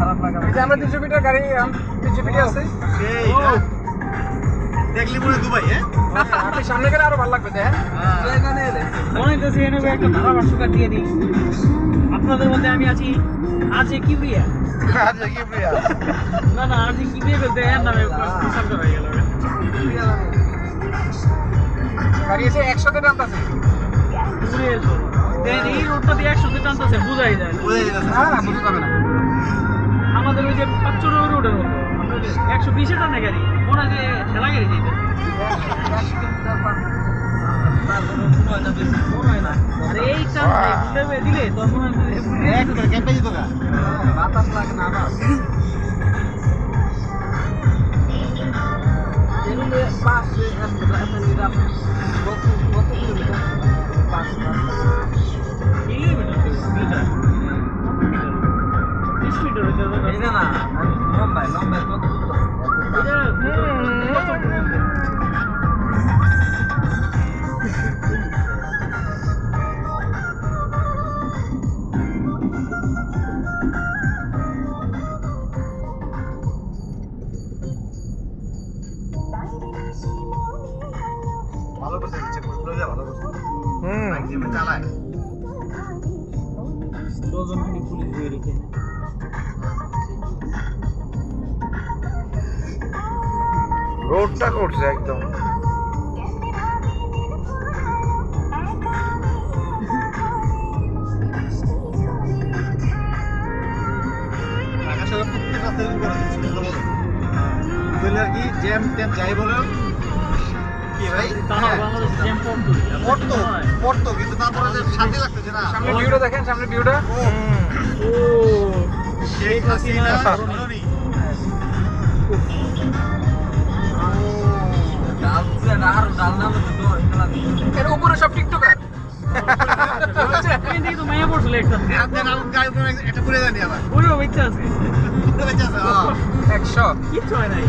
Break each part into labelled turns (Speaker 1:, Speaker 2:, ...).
Speaker 1: খারাপ লাগা
Speaker 2: এই যে আমরা তিনশো ফিটার গাড়ি তিনশো ফিটে আছে।
Speaker 3: সেই দেখলি মনে দুবাই হ্যাঁ?
Speaker 2: আপনি সামনে গেলে আরও ভালো লাগবে
Speaker 1: এখানে এলে।
Speaker 4: মনে হইতেছে এনে একটা কাটিয়ে দিই। আপনাদের মধ্যে আমি আছি আছে কিবরিয়া
Speaker 1: আচ্ছা কি প্রিয়া
Speaker 4: না না আছে কিবরিয়া বলতে এর নামে হয়ে গেল।
Speaker 2: গাড়ি এসে একশোতে দাম আছে
Speaker 4: ঘুরে এসো দেখেন এই রোডটা দিয়ে একসাথে টানতেছে বোঝাই যায় না।
Speaker 3: বোঝা
Speaker 2: না না বুঝতে হবে না।
Speaker 4: আমাদের ওই যে পাঁচশো রোডের মতো। একশো বিশে টানে গাড়ি মনে হয় যে ঠেলা গাড়ি যেতে হয় না
Speaker 3: ভালো করছে নিচে বসল যে ভালো করছে
Speaker 1: হুম
Speaker 3: যেমন চালায়।
Speaker 4: দশজন খালি পুলিশ দিয়ে রেখে
Speaker 1: রোডটা করছে একদম।
Speaker 3: করা আর কি জ্যাম ট্যাম যাই বলো। কি ভাই।
Speaker 4: তারা
Speaker 3: হ্যাঁ,
Speaker 4: বাংলাদেশ জ্যাম পড়তো
Speaker 3: পড়তো পড়তো কিন্তু তারপরে যে শান্তি লাগতেছে না।
Speaker 2: সামনে ভিউটা দেখেন সামনে ভিউটা
Speaker 3: ও।
Speaker 4: ও
Speaker 3: শেখ হাসিনা
Speaker 4: হাসিনা।
Speaker 3: ধরনী।
Speaker 1: ডাল পুরা আর ডাল না হলে তো এগুলা
Speaker 2: এর উপরে সব টিকটকার
Speaker 3: হ্যাঁ।
Speaker 2: একশো।
Speaker 4: কিচ্ছু হয় নাই।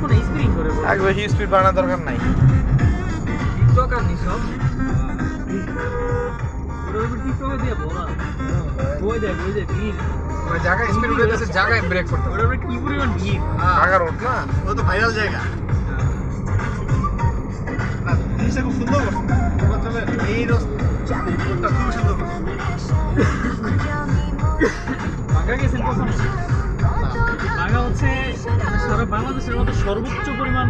Speaker 4: কোনো স্ত্রী করে
Speaker 1: বেশি স্পিড বাড়ানোর দরকার নাই।
Speaker 4: টিকটকে ভিড়।
Speaker 2: ওই জায়গায় স্পিড উঠে যাচ্ছে জায়গায় ব্রেক করতে হবে।
Speaker 4: কি পরিমাণ ভিড়?
Speaker 3: হ্যাঁ,
Speaker 1: রোড না
Speaker 3: ও তো ভাইরাল জায়গা। জিনিসটা খুব সুন্দর করছে। তোমরা চলে, এই রাস্তা খুব সুন্দর করছে।
Speaker 4: বাঘা গেছেন কখনো? বাঘা হচ্ছে সারা বাংলাদেশের মধ্যে সর্বোচ্চ পরিমাণ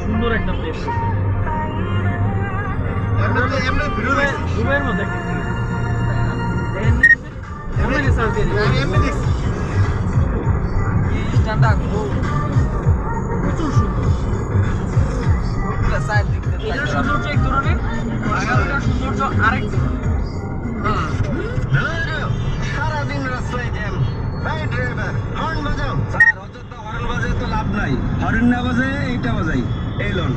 Speaker 4: সুন্দর একটা প্লেস। দুবাইয়ের মধ্যে একটা
Speaker 5: লাভ নাই হর্ন না বাজে এইটা বাজাই এই লোন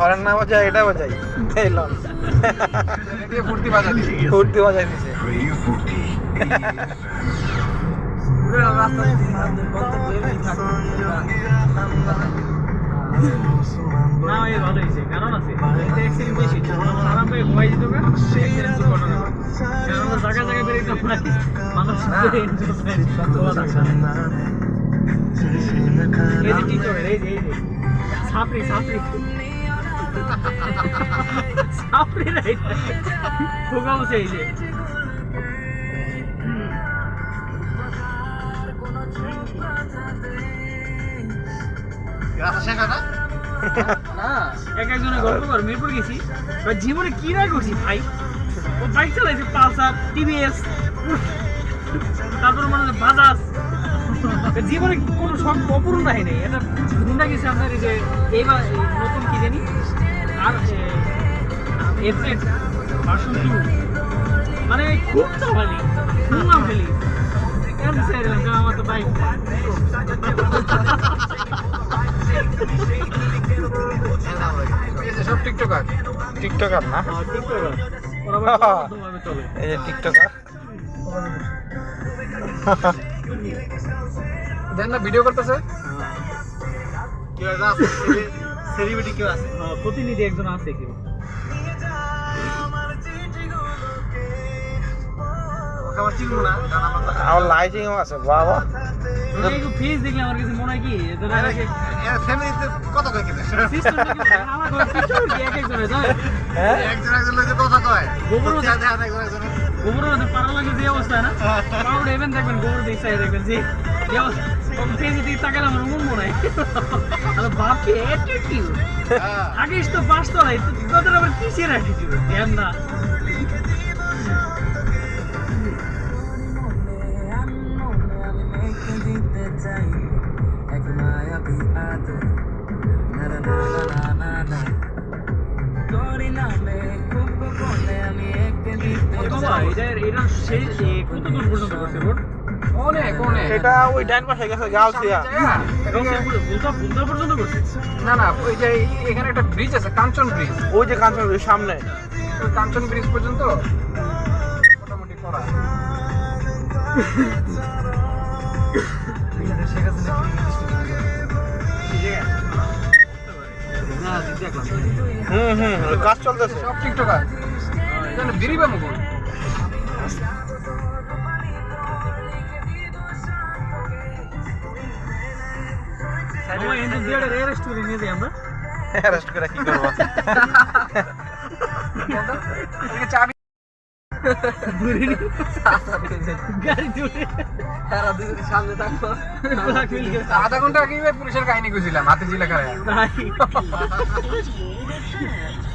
Speaker 1: হরেন না বাজায় এটা বাজাই এই লন
Speaker 2: ফুর্তি বাজা দিচ্ছে
Speaker 1: ফুর্তি বাজাই দিছে
Speaker 4: না এই ভালো হয়েছে কারণ আছে আরাম ঘুমাই যেত। কারণ মানুষ এক একজনের গল্প কর মিরপুর গেছি জীবনে কি না করছি ভাই ও বাইক চালাইছে পালসার টিভিএস তারপর মনে বাজাজ জীবনে কোনো শখ অপূর্ণ নাই নেই। এটা ঘুমটা গেছে আপনার এই যে এইবার এই নতুন কি জানি? আর এফজেড ভার্সন টু। মানে খুব চালানি শুনলাম খালি কেমন চাইলাম যে আমার তো বাইক।
Speaker 2: সব টিকটকার।
Speaker 1: টিকটকার না?
Speaker 4: টিকটকার। চলে
Speaker 1: এই যে টিকটকার।
Speaker 2: দেন না ভিডিও করতেছে?
Speaker 3: কেউ আছে।
Speaker 4: প্রতিনিধি একজন আছে কেউ
Speaker 3: খাবার চিনবো না কারণ আমার
Speaker 1: লাইটিংও আছে বাবা।
Speaker 4: এটা দেখলে আমার কাছে মনে হয় কি
Speaker 3: ফ্যামিলিতে কত কয় কিনে?
Speaker 1: হ্যাঁ?
Speaker 3: একজন একজন লোকে কথা কয়।
Speaker 4: গোবর মধ্যে পাড়া লাগে যে অবস্থা না? দেখবেন গোবর দিক দেখবেন যে ফেসে দিকে তাকালে আমার মন মনে হয়। আরে বাপ কি? অ্যাটিটিউড আগেই তো পাস তো নাই তোদের আবার কিসের অ্যাটিটিউড ধ্যান না। এটা- এটা সেই- কত দূর পর্যন্ত করছে road?
Speaker 1: ওই পাশে গেছে গাউসিয়া
Speaker 4: করছে?
Speaker 2: না না ওই যে এখানে একটা ব্রিজ আছে কাঞ্চন ব্রিজ
Speaker 1: ওই যে কাঞ্চন সামনে।
Speaker 2: কাঞ্চন ব্রিজ পর্যন্ত? মোটামুটি করা।
Speaker 1: হুম হুম কাজ চলতেছে।
Speaker 2: সব টিকটক আছে এখানে বেরিবে মুকুল
Speaker 1: অ্যারেস্ট করে কি করব?
Speaker 2: চাবি
Speaker 4: গেছে।
Speaker 2: আধা ঘণ্টা আগে পুলিশের কাহিনী খুঁজছিলাম হাতে জিলা।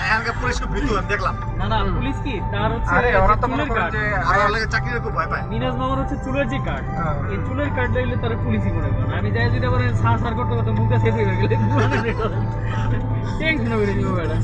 Speaker 3: এখানকার পুলিশ খুব ভীতু আমি দেখলাম।
Speaker 4: না না পুলিশ কি? তার হচ্ছে
Speaker 2: আরে ওরা তো মনে
Speaker 4: কার্ড
Speaker 2: যে
Speaker 3: আমার লাগে চাকরির খুব ভয় পায়।
Speaker 4: মিনাজ মামার হচ্ছে চুলের যে কার্ড
Speaker 2: হ্যাঁ।
Speaker 4: এই চুলের কার্ড লাগলে তারা পুলিশই মনে করেন আমি যাই যদি আবার সার সার করতে করতে মুখটা সেট হয়ে গেলে। টেনশন হয়ে যাবে ম্যাডাম